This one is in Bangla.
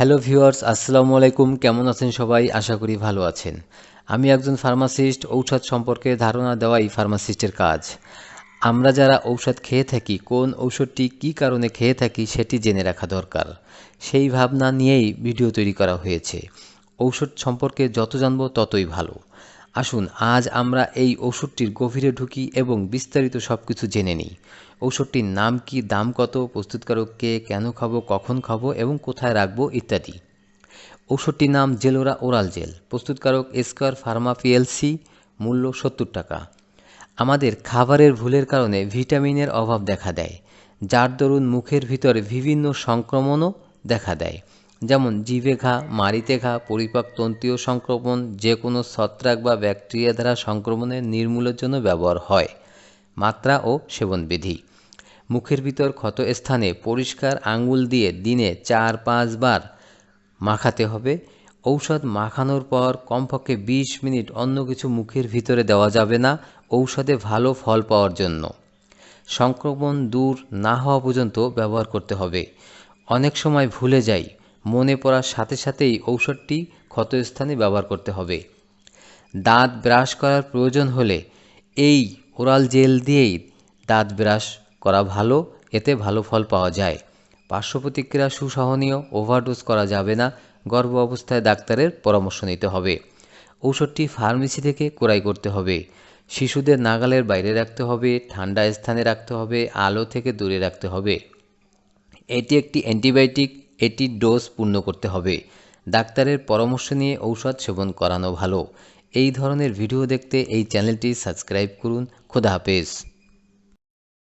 হ্যালো ভিউয়ার্স, আসসালামু আলাইকুম। কেমন আছেন সবাই? আশা করি ভালো আছেন। আমি একজন ফার্মাসিস্ট। ঔষধ সম্পর্কে ধারণা দেওয়াই ফার্মাসিস্টের কাজ। আমরা যারা ঔষধ খেয়ে থাকি, কোন ঔষধটি কি কারণে খেয়ে থাকি সেটি জেনে রাখা দরকার। সেই ভাবনা নিয়েই ভিডিও তৈরি করা হয়েছে। ঔষধ সম্পর্কে যত জানব ততই ভালো। আসুন, আজ আমরা এই ওষুধটির গভীরে ঢুকি এবং বিস্তারিত সব কিছু জেনে নিই। ঔষধটির নাম কি, দাম কত প্রস্তুতকারক কে কেন খাব, কখন খাব এবং কোথায় রাখব ইত্যাদি। ঔষধটির নাম জেলোরা ওরাল জেল। প্রস্তুতকারক স্কোয়ার ফার্মা পিএলসি, মূল্য সত্তর টাকা। আমাদের খাবারের ভুলের কারণে ভিটামিনের অভাব দেখা দেয়, যার দরুন মুখের ভিতরে বিভিন্ন সংক্রমণও দেখা দেয়। যেমন জিভে ঘা মাড়িতে ঘা পরিপাক তন্ত্রীয় সংক্রমণ যে কোনো ছত্রাক বা ব্যাকটেরিয়া দ্বারা সংক্রমণের নির্মূলের জন্য ব্যবহার হয়। মাত্রা ও সেবনবিধি। মুখের ভিতর ক্ষত স্থানে পরিষ্কার আঙ্গুল দিয়ে দিনে চার পাঁচবার মাখাতে হবে। ঔষধ মাখানোর পর কমপক্ষে বিশ মিনিট অন্য কিছু মুখের ভিতরে দেওয়া যাবে না। ঔষধে ভালো ফল পাওয়ার জন্য। সংক্রমণ দূর না হওয়া পর্যন্ত ব্যবহার করতে হবে। অনেক সময় ভুলে যাই। মনে পড়ার সাথে সাথেই ঔষধটি ক্ষতস্থানে ব্যবহার করতে হবে। দাঁত ব্রাশ করার প্রয়োজন হলে এই ওরাল জেল দিয়েই দাঁত ব্রাশ করা ভালো, এতে ভালো ফল পাওয়া যায়। পার্শ্ব প্রতিক্রিয়া সুসহনীয়, ওভারডোজ করা যাবে না, গর্ভ অবস্থায় ডাক্তারের পরামর্শ নিতে হবে। ঔষধটি ফার্মেসি থেকে ক্রয় করতে হবে। শিশুদের নাগালের বাইরে রাখতে হবে, ঠান্ডা স্থানে রাখতে হবে, আলো থেকে দূরে রাখতে হবে। এটি একটি অ্যান্টিবায়োটিক এটির ডোজ পূর্ণ করতে হবে। ডাক্তারের পরামর্শ নিয়ে ঔষধ সেবন করানো ভালো। এই ধরনের ভিডিও দেখতে এই চ্যানেলটি সাবস্ক্রাইব করুন। খোদা হাফেজ।